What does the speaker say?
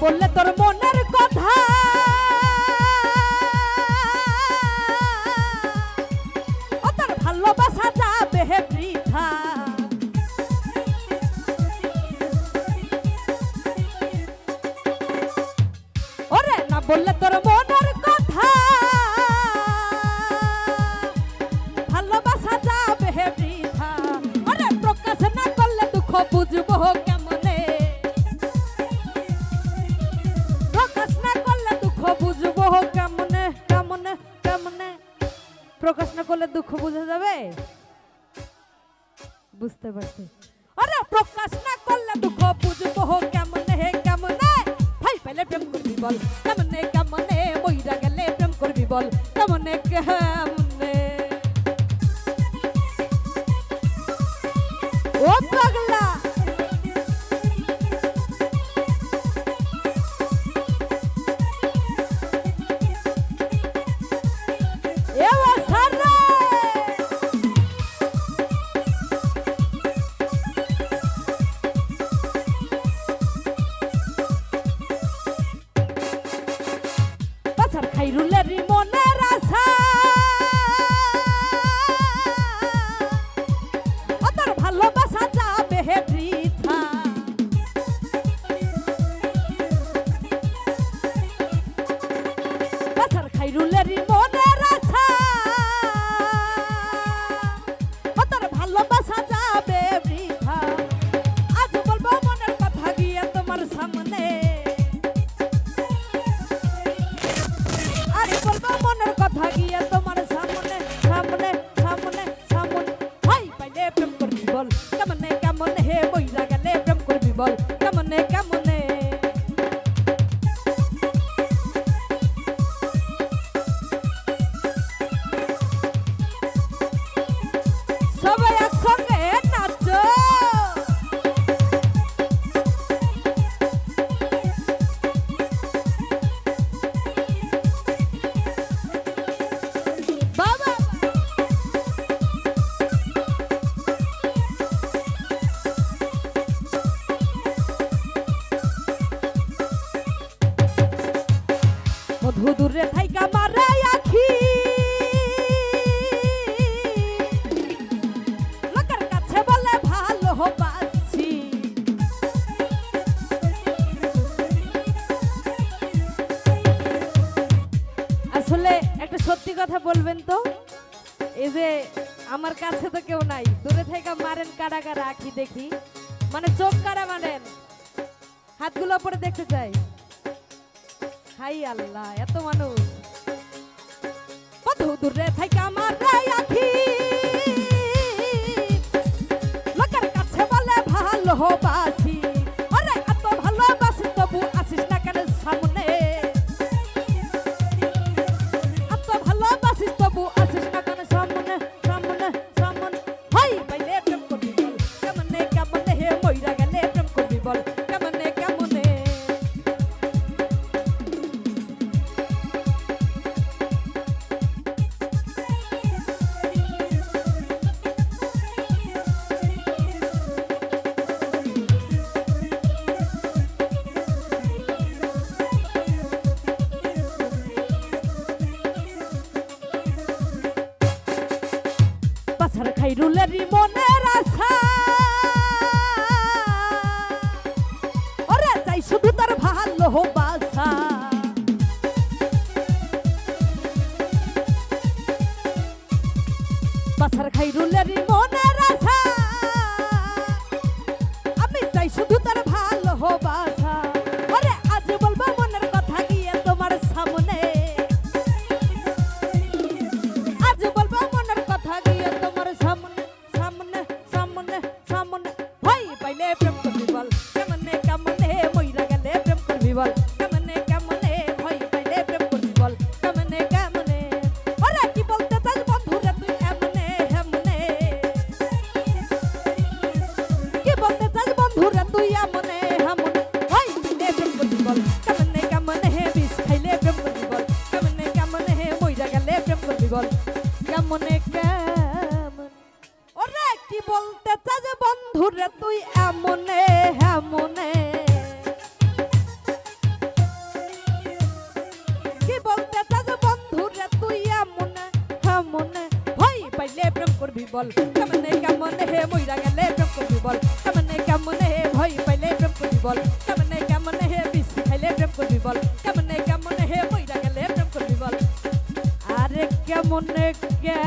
বললে তোর মনের প্রকাশ না করলে দুঃখ বুঝা যাবে? বুঝতে পারছি। আরে, প্রকাশ না করলে দুঃখ বুঝব কেমন হে কেমন? ভাই পেলে প্রেম করবি বল। কেমন কেমন? বইরা গেলে প্রেম করবি বল। কেমন, কেমনে? খাইরুলের মধু দূরে থাইকা মারে আখি। লোকের কাছে বলে ভালো বাসি। আসলে একটা সত্যি কথা বলবেন তো? এই যে আমার কাছে তো কেউ নাই। দূরে থেকে মারেন কারা কারা আখি দেখি। মানে চোখ কারা মারেন? হাতগুলো পরে দেখতে চাই। হাই আল্লাহ, এত মানুষ। কত দূরে থেকে আমার আখি। লোকের কাছে বলে ভালোবাসি আরে এত ভালোবাসি, তবু আসিস না কেন সামনে? এত ভালোবাসিস তবু আসিস না কেন সামনে সামনে সামনে? হাই পাইলে প্রেম করবি বল। কেমনে কেমনে হে মইরা গেলে প্রেম করবি বল? আজহার খাইরুলের মনের আশা। ওরে তাই শুধু তার ভালো বাসা। বাসার খাইরুলের মন বিবল কেমনে কেমনে হে মইরা গেলে প্রেম করি বল। কেমনে কেমনে হে ভয় পাইলে প্রেম করি বল। কেমনে কেমনে হে বিসি খাইলে প্রেম করি বল। কেমনে কেমনে হে মইরা গেলে প্রেম করি বল। আরে কেমনে গে